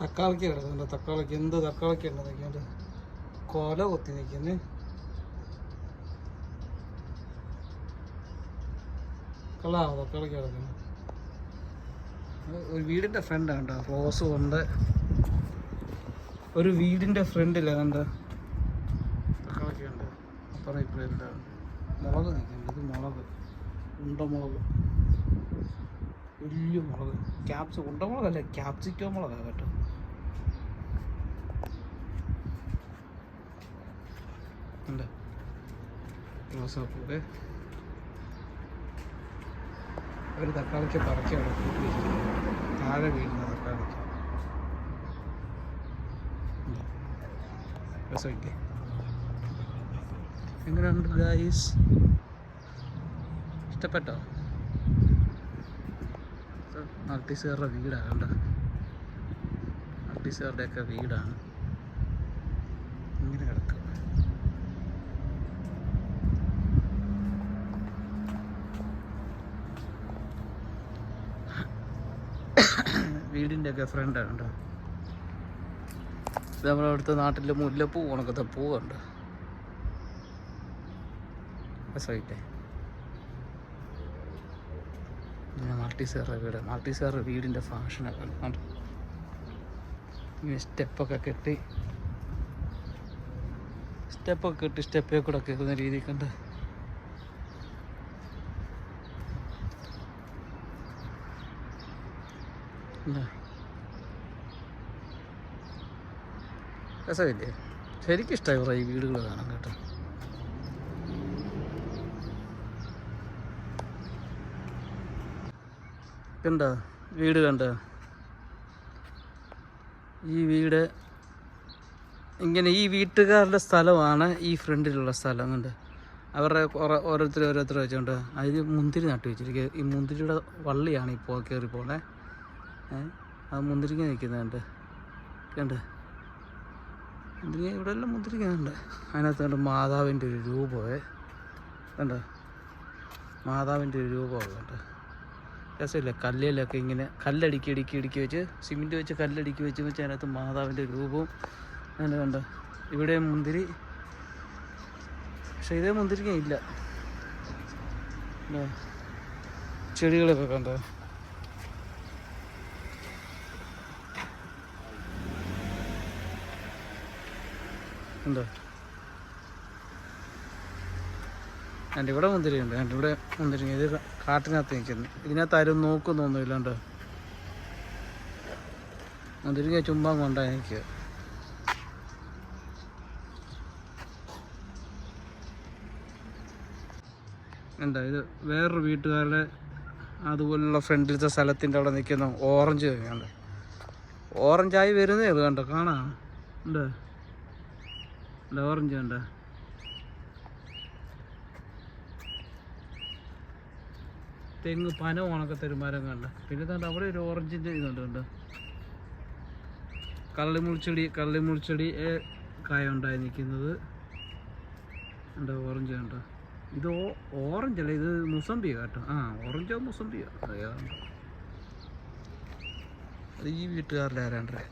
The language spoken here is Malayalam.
തക്കാളിക്ക് കിടക്കുന്നുണ്ട് തക്കാളിക്ക് എന്ത് തക്കാളിക്ക് ഉണ്ട് നിൽക്കുന്നുണ്ട് കൊല കൊത്തി നിൽക്കുന്നു. കളാവോ തക്കാളിക്ക് കിടക്കുന്നു ഒരു വീടിന്റെ ഫ്രണ്ടാണ് കേട്ടോ റോസ് കൊണ്ട്. ഒരു വീടിന്റെ ഫ്രണ്ടില്ല കണ്ട? തക്കാളിക്ക് ഉണ്ട് അപ്പുറം ഇപ്പുറം എല്ലാം മുളക് നിൽക്കുന്നുണ്ട്. ഇത് മുളക്. ഉണ്ടമുളക് വലിയ മുളക്. ക്യാപ്സ് ഉണ്ടമുളകല്ല ക്യാപ്സിക്കോ മുളകാണ് കേട്ടോ. ഉണ്ട്. റോസാപ്പൂവേ ഒരു തക്കാളിക്ക് കൂട്ടി വെച്ചിട്ടുണ്ട് താഴെ വീഴുന്ന തക്കാളിക്ക്. എങ്ങനെയുണ്ട് ഗായ്സ് ഇഷ്ടപ്പെട്ടോ? ആർട്ടിസ്റ്റുകാരുടെ വീടാണ് കണ്ട? ആർട്ടിസ്റ്റുകാരുടെയൊക്കെ വീടാണ് ഇങ്ങനെ കിടക്കും വീടിന്റെ ഒക്കെ ഫ്രണ്ടാണ് നമ്മുടെ അടുത്ത നാട്ടിലെ മുല്ലപ്പൂ ഉണക്കത്തെ പൂവുണ്ട് രസമായിട്ടേ മാർട്ടി മൾട്ടിസാറുടെ വീട്. മൾട്ടിസാറുടെ വീടിന്റെ ഫാഷനൊക്കെ ഉണ്ട് ഇങ്ങനെ സ്റ്റെപ്പൊക്കെ കെട്ടി. സ്റ്റെപ്പൊക്കെ കെട്ടി സ്റ്റെപ്പേ കൂടെ കേൾക്കുന്ന രീതി രസമില്ലേ? ശരിക്കും കുറേ ഈ വീടുകൾ കാണാൻ കേട്ടോ. കണ്ടോ വീട് കണ്ടോ? ഈ വീട് ഇങ്ങനെ ഈ വീട്ടുകാരുടെ സ്ഥലമാണ് ഈ ഫ്രണ്ടിലുള്ള സ്ഥലം കണ്ട്? അവരുടെ കുറേ ഓരോരുത്തർ ഓരോരുത്തർ വെച്ചുകൊണ്ട് അതിൽ മുന്തിരി നട്ടു വെച്ചിരിക്കുക ഈ മുന്തിരിയുടെ വള്ളിയാണ് ഇപ്പോൾ കയറി പോണേ. ആ മുന്തിരിങ്ങ നിൽക്കുന്നുണ്ട്. കണ്ട്? മുന്തിരിങ്ങ ഇവിടെ എല്ലാം മുന്തിരിങ്ങ ഉണ്ട് അതിനകത്ത് കണ്ട് മാതാവിന്റെ ഒരു രൂപമേ കണ്ടോ? മാതാവിന്റെ ഒരു രൂപമാണ് കണ്ട്? രസമില്ല? കല്ലിലൊക്കെ ഇങ്ങനെ കല്ലടിക്കി ഇടുക്കി ഇടുക്കി വെച്ച് സിമെന്റ് വെച്ച് കല്ലടിക്കി വെച്ച് വെച്ച് അതിനകത്ത് മാതാവിന്റെ രൂപവും അങ്ങനെ കണ്ടോ? ഇവിടെ മുന്തിരി. പക്ഷേ ഇതേ മുന്തിരിങ്ങ ഇല്ലേ? ചെടികളൊക്കെ കണ്ടോ? ഉണ്ടോ. എന്റെ ഇവിടെ മുന്തിരിയുണ്ട്. എന്റെ ഇവിടെ മുന്തിരി ഇത് കാട്ടിനകത്ത് നിൽക്കുന്നു. ഇതിനകത്ത് ആരും നോക്കുന്നൊന്നുമില്ലാണ്ട് മുന്തിരിങ്ങ ചുമ്മാ കൊണ്ടാ എനിക്ക് എന്താ ഇത് വേറൊരു വീട്ടുകാരുടെ അതുപോലുള്ള ഫ്രണ്ടിലത്തെ സ്ഥലത്തിന്റെ അവിടെ നിൽക്കുന്ന ഓറഞ്ച് കണ്ടോ? ഓറഞ്ചായി വരുന്നേ ഉള്ളൂ കണ്ടോ? കാണാം. ഉണ്ടോ. ഓറഞ്ച് കണ്ടോ തെങ്ങ് പന ഉണക്കത്തൊരു മരം കണ്ട. പിന്നെ കണ്ട അവിടെ ഒരു ഓറഞ്ചിന്റെ ഇതുണ്ട് കണ്ടോ കള്ളിമുൾച്ചെടി കള്ളിമുൾച്ചെടി കായ ഉണ്ടായി നിൽക്കുന്നത്. ഉണ്ടോ ഓറഞ്ച് കണ്ട. ഇത് ഓറഞ്ച് അല്ല ഇത് മുസംബിയ കേട്ടോ. ആ ഓറഞ്ചോ മുസംബിയോ അറിയാം അത് ഈ വീട്ടുകാരുടെ ആരാണ്ടേ?